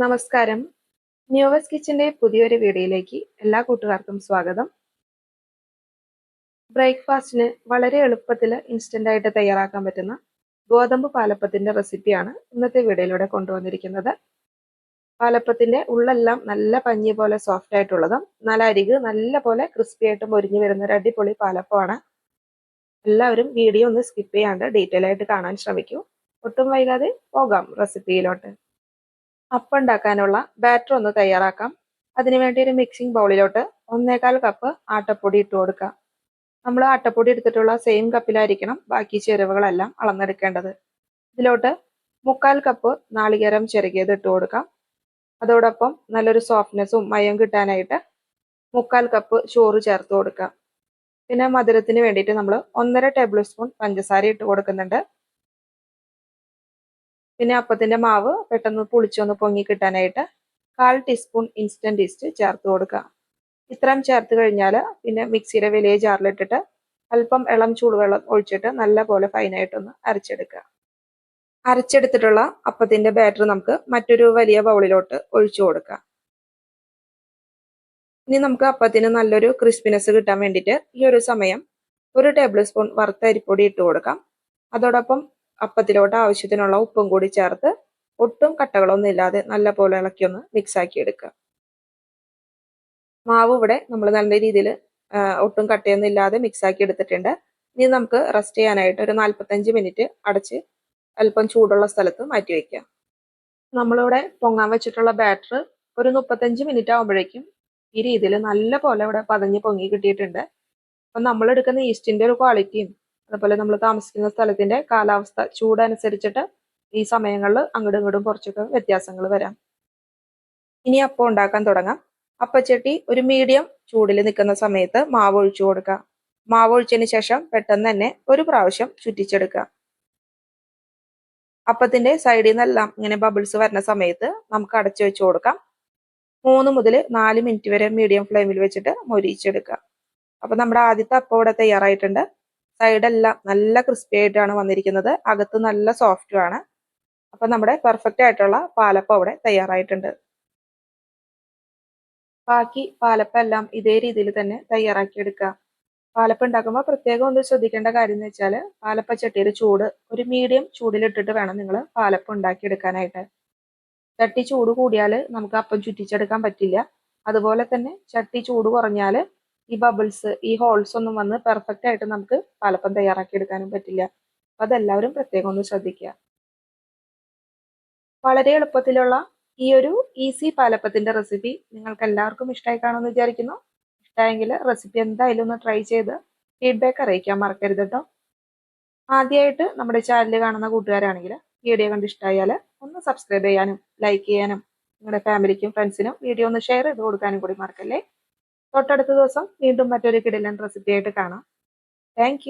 നമസ്കാരം. ന്യൂവസ് കിച്ചന്റെ പുതിയൊരു വീഡിയോയിലേക്ക് എല്ലാ കൂട്ടുകാർക്കും സ്വാഗതം. ബ്രേക്ക്ഫാസ്റ്റിന് വളരെ എളുപ്പത്തിൽ ഇൻസ്റ്റന്റ് ആയിട്ട് തയ്യാറാക്കാൻ പറ്റുന്ന ഗോതമ്പ് പാലപ്പത്തിന്റെ റെസിപ്പിയാണ് ഇന്നത്തെ വീഡിയോയിലൂടെ കൊണ്ടുവന്നിരിക്കുന്നത്. പാലപ്പത്തിന്റെ ഉള്ളെല്ലാം നല്ല പഞ്ഞി പോലെ സോഫ്റ്റ് ആയിട്ടുള്ളതും നല്ല അരിക് നല്ല പോലെ ക്രിസ്പി ആയിട്ട് മൊരിഞ്ഞു വരുന്ന ഒരു അടിപൊളി പാലപ്പമാണ്. എല്ലാവരും വീഡിയോ ഒന്ന് സ്കിപ്പ് ചെയ്യാണ്ട് ഡീറ്റെയിൽ ആയിട്ട് കാണാൻ ശ്രമിക്കൂ. ഒട്ടും വൈകാതെ പോകാം റെസിപ്പിയിലോട്ട്. അപ്പം ഉണ്ടാക്കാനുള്ള ബാറ്റർ ഒന്ന് തയ്യാറാക്കാം. അതിനുവേണ്ടി ഒരു മിക്സിംഗ് ബൗളിലോട്ട് ഒന്നേകാൽ കപ്പ് ആട്ടപ്പൊടി ഇട്ട് കൊടുക്കാം. നമ്മൾ ആട്ടപ്പൊടി എടുത്തിട്ടുള്ള സെയിം കപ്പിലായിരിക്കണം ബാക്കി ചേരുവകളെല്ലാം അളന്നെടുക്കേണ്ടത്. ഇതിലോട്ട് മുക്കാൽ കപ്പ് നാളികേരം ചെറുകിയത് ഇട്ട് കൊടുക്കാം. അതോടൊപ്പം നല്ലൊരു സോഫ്റ്റ്നെസ്സും മയം കിട്ടാനായിട്ട് മുക്കാൽ കപ്പ് ചോറ് ചേർത്ത് കൊടുക്കാം. പിന്നെ മധുരത്തിന് വേണ്ടിയിട്ട് നമ്മൾ ഒന്നര ടേബിൾ സ്പൂൺ പഞ്ചസാര ഇട്ട് കൊടുക്കുന്നുണ്ട്. പിന്നെ അപ്പത്തിന്റെ മാവ് പെട്ടെന്ന് പുളിച്ചൊന്ന് പൊങ്ങി കിട്ടാനായിട്ട് കാൽ ടീസ്പൂൺ ഇൻസ്റ്റന്റ് ഈസ്റ്റ് ചേർത്ത് കൊടുക്കുക. ഇത്രയും ചേർത്ത് കഴിഞ്ഞാൽ പിന്നെ മിക്സിയുടെ വലിയ ജാറിലിട്ടിട്ട് അല്പം ഇളം ചൂടുവെള്ളം ഒഴിച്ചിട്ട് നല്ല പോലെ ഫൈനായിട്ടൊന്ന് അരച്ചെടുക്കുക. അരച്ചെടുത്തിട്ടുള്ള അപ്പത്തിന്റെ ബാറ്റർ നമുക്ക് മറ്റൊരു വലിയ ബൗളിലോട്ട് ഒഴിച്ചു കൊടുക്കാം. ഇനി നമുക്ക് അപ്പത്തിന് നല്ലൊരു ക്രിസ്പിനെസ് കിട്ടാൻ വേണ്ടിയിട്ട് ഈ ഒരു സമയം ഒരു ടേബിൾ സ്പൂൺ വറുത്ത അരിപ്പൊടി ഇട്ട് കൊടുക്കാം. അതോടൊപ്പം അപ്പത്തിലോട്ട് ആവശ്യത്തിനുള്ള ഉപ്പും കൂടി ചേർത്ത് ഒട്ടും കട്ടകളൊന്നും ഇല്ലാതെ നല്ല പോലെ ഇളക്കി ഒന്ന് മിക്സ് ആക്കി എടുക്കുക. മാവ് ഇവിടെ നമ്മൾ നല്ല രീതിയിൽ ഒട്ടും കട്ടയൊന്നും ഇല്ലാതെ മിക്സ് ആക്കി എടുത്തിട്ടുണ്ട്. ഇനി നമുക്ക് റെസ്റ്റ് ചെയ്യാനായിട്ട് ഒരു നാൽപ്പത്തഞ്ച് മിനിറ്റ് അടച്ച് അല്പം ചൂടുള്ള സ്ഥലത്ത് മാറ്റി വയ്ക്കാം നമ്മളിവിടെ പൊങ്ങാൻ വെച്ചിട്ടുള്ള ബാറ്റർ ഒരു മുപ്പത്തഞ്ച് മിനിറ്റ് ആകുമ്പോഴേക്കും ഈ രീതിയിൽ നല്ല പോലെ ഇവിടെ പതഞ്ഞ് പൊങ്ങി കിട്ടിയിട്ടുണ്ട്. അപ്പം നമ്മൾ എടുക്കുന്ന ഈസ്റ്റിന്റെ ഒരു ക്വാളിറ്റിയും അതുപോലെ നമ്മൾ താമസിക്കുന്ന സ്ഥലത്തിന്റെ കാലാവസ്ഥ ചൂടനുസരിച്ചിട്ട് ഈ സമയങ്ങളിൽ അങ്ങോട്ടും ഇങ്ങോട്ടും കുറച്ചൊക്കെ വ്യത്യാസങ്ങൾ വരാം. ഇനി അപ്പം ഉണ്ടാക്കാൻ തുടങ്ങാം. അപ്പച്ചട്ടി ഒരു മീഡിയം ചൂടിൽ നിൽക്കുന്ന സമയത്ത് മാവ് ഒഴിച്ചു കൊടുക്കുക. മാവ് ഒഴിച്ചതിന് ശേഷം പെട്ടെന്ന് തന്നെ ഒരു പ്രാവശ്യം ചുറ്റിച്ചെടുക്കുക. അപ്പത്തിന്റെ സൈഡിൽ നിന്നെല്ലാം ഇങ്ങനെ ബബിൾസ് വരുന്ന സമയത്ത് നമുക്ക് അടച്ചു വെച്ച് കൊടുക്കാം. മൂന്ന് മുതൽ നാല് മിനിറ്റ് വരെ മീഡിയം ഫ്ലെയിമിൽ വെച്ചിട്ട് മൊരിച്ചെടുക്കുക അപ്പൊ നമ്മുടെ ആദ്യത്തെ അപ്പം ഇവിടെ തയ്യാറായിട്ടുണ്ട്. സൈഡെല്ലാം നല്ല ക്രിസ്പി ആയിട്ടാണ് വന്നിരിക്കുന്നത്. അകത്ത് നല്ല സോഫ്റ്റും ആണ്. അപ്പൊ നമ്മുടെ പെർഫെക്റ്റ് ആയിട്ടുള്ള പാലപ്പം അവിടെ തയ്യാറായിട്ടുണ്ട്. ബാക്കി പാലപ്പം എല്ലാം ഇതേ രീതിയിൽ തന്നെ തയ്യാറാക്കി എടുക്കുക. പാലപ്പം ഉണ്ടാക്കുമ്പോൾ പ്രത്യേകം ഒന്ന് ശ്രദ്ധിക്കേണ്ട കാര്യം എന്ന് വെച്ചാൽ പാലപ്പ ചട്ടിയിൽ ചൂട് ഒരു മീഡിയം ചൂടിലിട്ടിട്ട് വേണം നിങ്ങൾ പാലപ്പം ഉണ്ടാക്കി എടുക്കാനായിട്ട്. ചട്ടി ചൂട് കൂടിയാൽ നമുക്ക് അപ്പം ചുറ്റിച്ചെടുക്കാൻ പറ്റില്ല. അതുപോലെ തന്നെ ചട്ടി ചൂട് കുറഞ്ഞാൽ ഈ ബബിൾസ് ഈ ഹോൾസ് ഒന്നും വന്ന് പെർഫെക്റ്റ് ആയിട്ട് നമുക്ക് പാലപ്പം തയ്യാറാക്കി എടുക്കാനും പറ്റില്ല. അപ്പൊ അതെല്ലാവരും പ്രത്യേകം ഒന്ന് ശ്രദ്ധിക്കുക. വളരെ എളുപ്പത്തിലുള്ള ഈ ഒരു ഈസി പാലപ്പത്തിന്റെ റെസിപ്പി നിങ്ങൾക്ക് എല്ലാവർക്കും ഇഷ്ടമായി കാണുമെന്ന് വിചാരിക്കുന്നു. ഇഷ്ടമായെങ്കിൽ റെസിപ്പി എന്തായാലും ഒന്ന് ട്രൈ ചെയ്ത് ഫീഡ്ബാക്ക് അറിയിക്കാൻ മറക്കരുത് കേട്ടോ ആദ്യമായിട്ട് നമ്മുടെ ചാനൽ കാണുന്ന കൂട്ടുകാരാണെങ്കിൽ വീഡിയോ കണ്ട് ഇഷ്ടമായാൽ ഒന്ന് സബ്സ്ക്രൈബ് ചെയ്യാനും ലൈക്ക് ചെയ്യാനും നിങ്ങളുടെ ഫാമിലിക്കും ഫ്രണ്ട്സിനും വീഡിയോ ഒന്ന് ഷെയർ ചെയ്ത് കൊടുക്കാനും കൂടി മറക്കല്ലേ? തൊട്ടടുത്ത ദിവസം വീണ്ടും മറ്റൊരു കിടിലൻ റെസിപ്പി ആയിട്ട് കാണാം. താങ്ക്